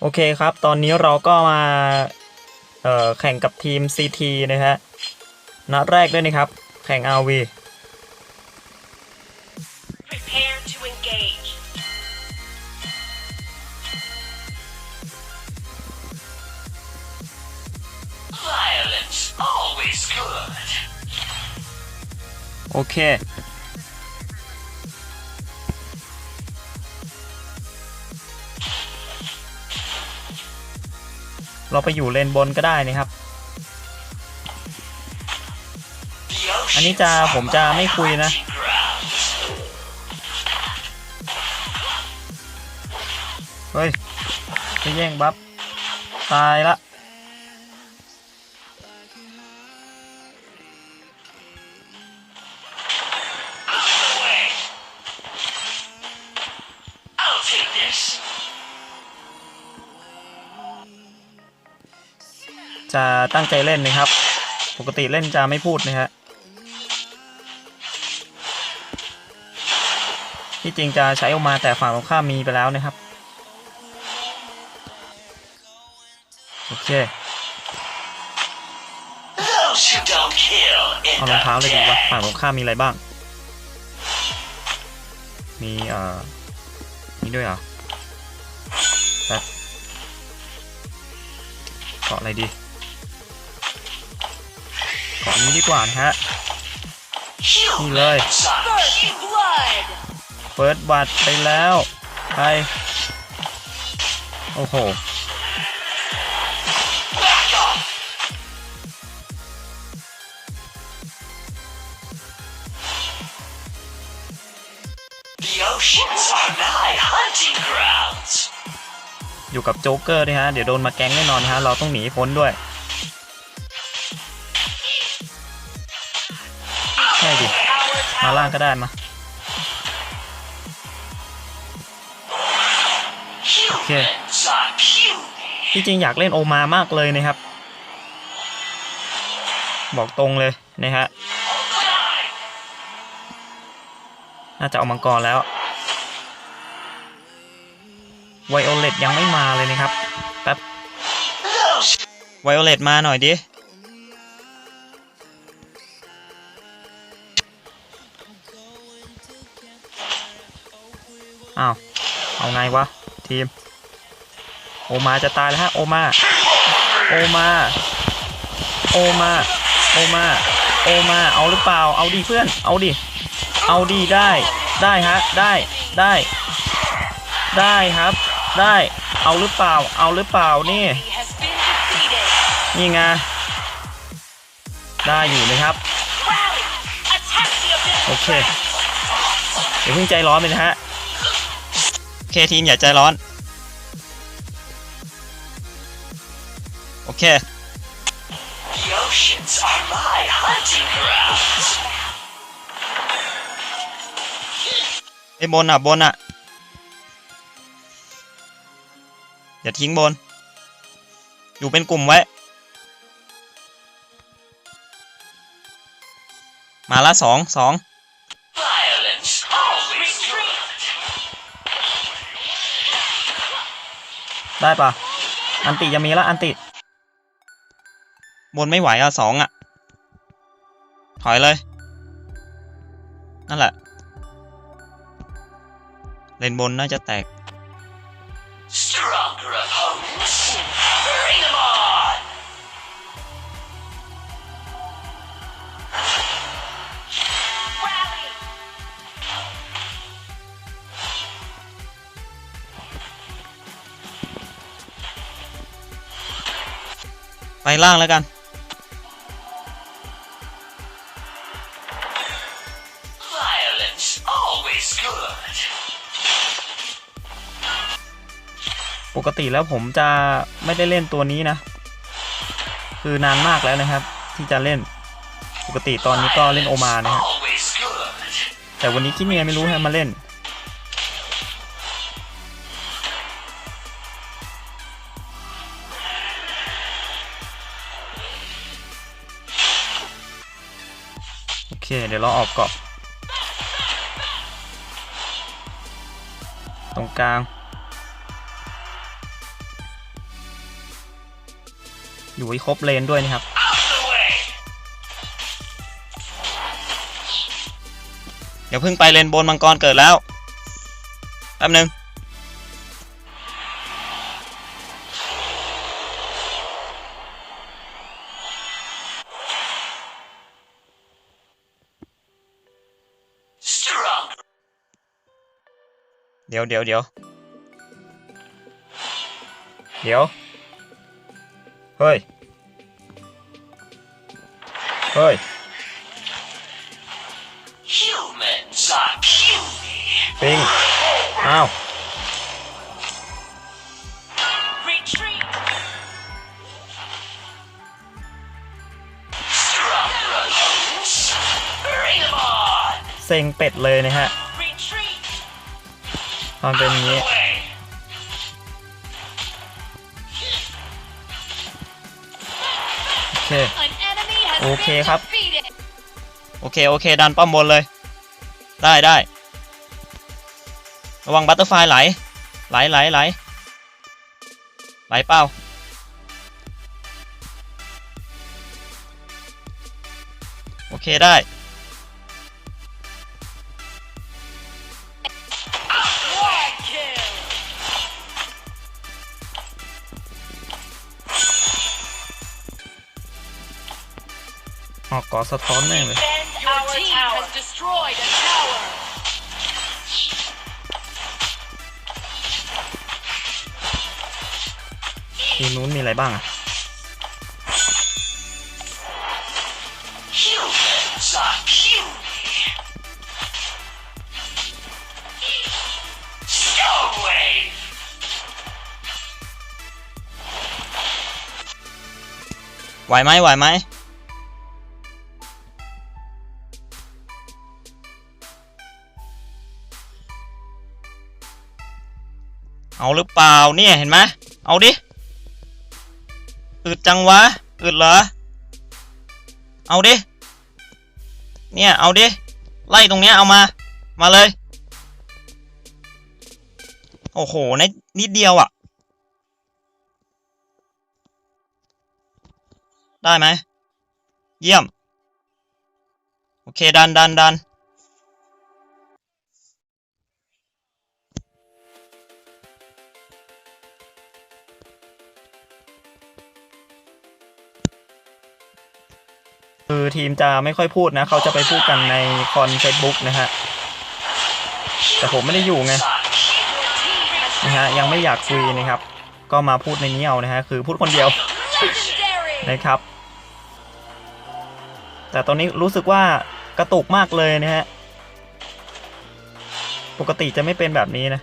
โอเคครับ ตอนนี้เราก็มาเอ่อแข่งกับทีม CT นะฮะ นัดแรกด้วยนะครับ แข่ง RV Prepare to engage. Violence, always good. โอเค เราไปอยู่เลนบนก็ได้นะครับ อันนี้จะผมจะไม่คุยนะเฮ้ยไปแย่งบัฟตายละ จะตั้งใจเล่นนะครับ ปกติเล่นจะไม่พูดนะฮะที่จริงจะใช้ออกมาแต่ฝั่งตรงข้ามมีไปแล้วนะครับ โอเคเอารองเท้าเลยดีวะ dead. ฝั่งตรงข้ามมีอะไรบ้าง มีเอ่อนี่ด้วยเหรอแป๊บเกาะอะไรดี เกาะนี้ดีกว่านะฮะ Humans are First blood. เฟิร์สบัตไปแล้วไปโอ้โห back off. The oceans are my hunting grounds. อยู่กับโจ๊กเกอร์ด้วยฮะ เดี๋ยวโดนมาแก๊งแน่นอนฮะ เราต้องหนีพ้นด้วย ใช่ดิ มาล่างก็ได้มา Humans are puny. ที่จริงอยากเล่นโอมามากเลยนะครับ บอกตรงเลยนะฮะ น่าจะเอามังกรแล้ว ไวโอเลตยังไม่มาเลยนะครับ แป๊บ ไวโอเลตมาหน่อยดิ เอาไงวะ ทีม โอมาจะตายแล้วฮะ โอมา โอมา โอมา โอมา โอมา เอาหรือเปล่า เอาดิเพื่อน เอาดิเอาดีได้ ได้ฮะ ได้ ได้ ได้ครับ ได้ เอาหรือเปล่า เอาหรือเปล่านี่ นี่ไง ได้อยู่นะครับ โอเค เดี๋ยวเพิ่งใจร้อนไปนะฮะ เคทีมอย่าใจร้อน โอเค the oceans are my hunting grounds. ไอ้บนอะบนอะ อย่าทิ้งบน อยู่เป็นกลุ่มไว้ มาละสองสอง ได้ปะอันติจะมีละอันติ บนไม่ไหวอะสองอะ ถอยเลย นั่นแหละ เลนบนน่าจะแตก ล่างแล้วกัน Violence always good. ปกติแล้วผมจะไม่ได้เล่นตัวนี้นะ คือนานมากแล้วนะครับ ที่จะเล่น ปกติตอนนี้ก็เล่นโอมานะฮะ Always good. แต่วันนี้คิดยังไงไม่รู้ให้มาเล่น เดี๋ยวเราออกเกาะ ตรงกลาง อยู่ให้ครบเลนด้วยนะครับ เดี๋ยวเพิ่งไปเลนบนมังกรเกิดแล้วแป๊บนึง เดี๋ยวเดี๋ยวเดี๋ยวเดี๋ยว เฮ้ย เฮ้ย Humans are puny. ปิง อ้าว Retreat. Stronger opponents. Bring them on. เซ็งเป็ดเลยนะฮะ Retreat. ตอนเป็นอย่างนี้ The way. โอเคครับ โอเค โอเค ดันป้อมบนเลย ได้ได้ ระวังบัตเตอร์ไฟไหล ไหลไหลไหลไหลเปล่าโอเคได้ กก่อสะท้อนแม่งเลย Defend Your team has destroyed a tower. ทีมนู้นมีอะไรบ้างอะ Humans are puny. Stowaway. ไหวไหมไหวไหม เอาหรือเปล่าเนี่ยเห็นไหมเอาดิอึดจังวะอึดเหรอ เอาดิ เนี่ย เอาดิ ไล่ตรงเนี้ยเอามา มาเลย โอ้โหนนิดเดียวอะ่ะ ได้ไหม เยี่ยม โอเค ดันดันดัน คือทีมจะไม่ค่อยพูดนะ เขาจะไปพูดกันในคอนเฟซบุ๊กนะฮะ แต่ผมไม่ได้อยู่ไงนะฮะยังไม่อยากคุยนะครับ ก็มาพูดในนี้เอานะฮะคือพูดคนเดียวนะครับ แต่ตอนนี้รู้สึกว่ากระตุกมากเลยนะฮะ ปกติจะไม่เป็นแบบนี้นะ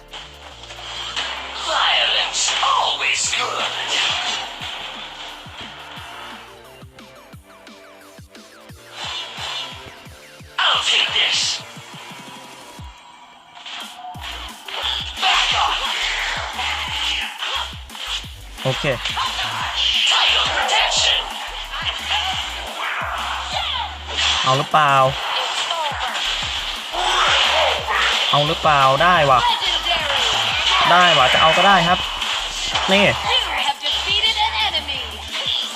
โอเค เอาหรือเปล่า เอาหรือเปล่าได้วะได้วะจะเอาก็ได้ครับ นี่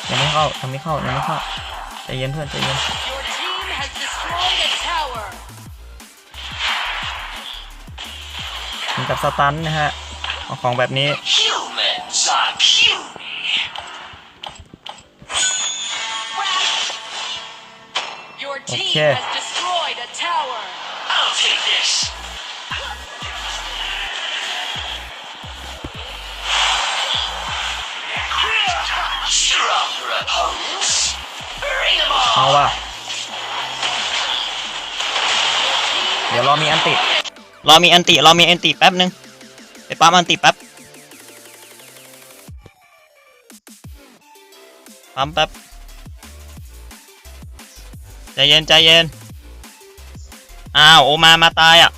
ยังไม่เข้ายังไม่เข้ายังไม่เข้าใจเย็นเพื่อนใจเย็น Your team has destroyed a tower. ถึงกับสตันนะฮะเอาของแบบนี้ Stronger opponents. Bring them เอา on. ว่ะ เดี๋ยวรอมีอันติ รอมีอันติ รอมีอันติแป๊บนึงไปปั๊มอันติแป๊บปั๊มแป๊บ ใจเย็นใจเย็น อ้าวโอมามาตายอะ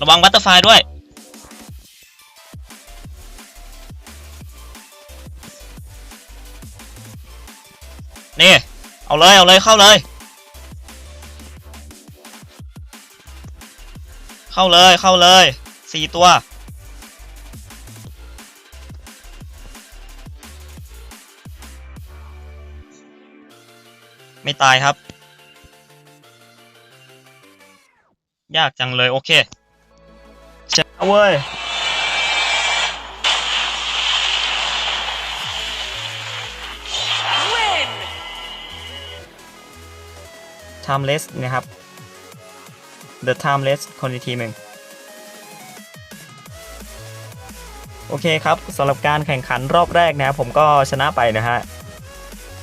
ระวังบัตเตอร์ไฟด้วย นี่ เอาเลย เอาเลยเข้าเลย เข้าเลยเข้าเลยสี่ตัวไม่ตายครับ ยากจังเลยโอเคชนะเว้ย Win! timeless นะครับ the timeless คนอีกทีหนึ่งโอเคครับสำหรับการแข่งขันรอบแรกนะครับผมก็ชนะไปนะฮะ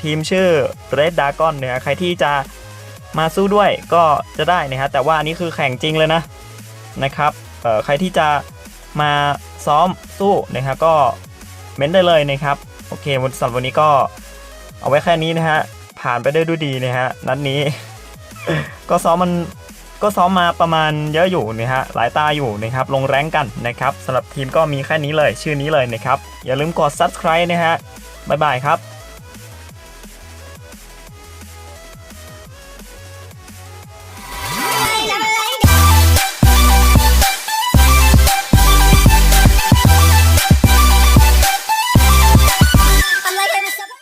ทีมชื่อ Red Dragon เนี่ยใครที่จะ มาสู้ด้วยก็จะได้นะฮะแต่ว่าอันนี้คือแข่งจริงเลยนะนะครับเอ่อใครที่จะมาซ้อมสู้นะครับก็เม้นได้เลยนะครับโอเควันสำหรับวันนี้ก็เอาไว้แค่นี้นะฮะผ่านไปได้ด้วยดีนะฮะนัดนี้ ก็ซ้อมมันก็ซ้อมมาประมาณเยอะอยู่นะฮะหลายตาอยู่นะครับลงแรงกันนะครับสำหรับทีมก็มีแค่นี้เลยชื่อนี้เลยนะครับอย่าลืมกด subscribe นะฮะบ๊ายบายครับ